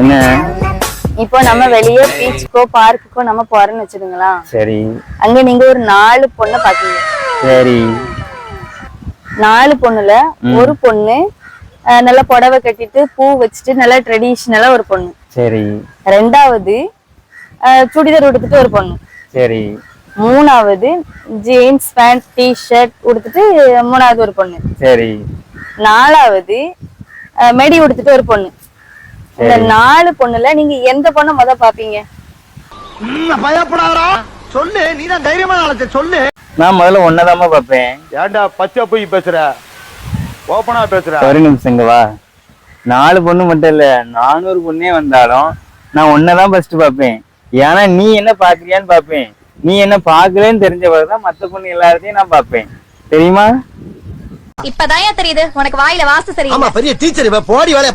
என்ன? இப்போ நம்ம வெளியே பீச்சுக்கோ பார்க்குக்கோ நம்ம போறோம்னு வச்சுக்கோங்களா சரி. அங்க நீங்க ஒரு நாலு பொண்ணை பாக்கீங்க. சரி. நாலு பொண்ணுல ஒரு பொண்ணு நல்லா புடவை கட்டிட்டு பூ வச்சுட்டு நல்லா ட்ரெடிஷ்னலா ஒரு பொண்ணு. சரி. ரெண்டாவது சுடிதார் உடுத்துட்டு ஒரு பொண்ணு. சரி. மூணாவது ஜீன்ஸ் பேண்ட் டி ஷர்ட் உடுத்துட்டு மூணாவது ஒரு பொண்ணு. சரி. நாலாவது மெடி உடுத்துட்டு ஒரு பொண்ணு. இந்த நாலு பொண்ணுல நீங்க எந்த பொண்ணை முத பாப்பீங்க? பயப்படாதா சொல்லு நீ தான் தைரியமா நாளத்தை சொல்லு. நான் முதல்ல ஒன்னதாம பார்ப்பேன் ஏன்டா பச்சை போய் பேசுற? ஓப்பனா பேசுற? ஒரு நிமிஷம் இங்க வா. நாலு பொண்ணு மட்டும் இல்ல நானூறு பொண்ணே வந்தாலும் நான் ஒன்னதான் ஃபர்ஸ்ட் பார்ப்பேன் ஏன்னா நீ என்ன பாக்குறியான்னு பார்ப்பேன் நீ என்ன பாக்கலன்னு தெரிஞ்ச பிறகுதான் மத்த பொண்ணு எல்லாத்தையும் நான் பார்ப்பேன் தெரியுமா? இப்பதான் தெரியுது. உனக்கு வாயில வாசு சரியில்லை. பெரிய டீச்சர் இவ போடி வேலைய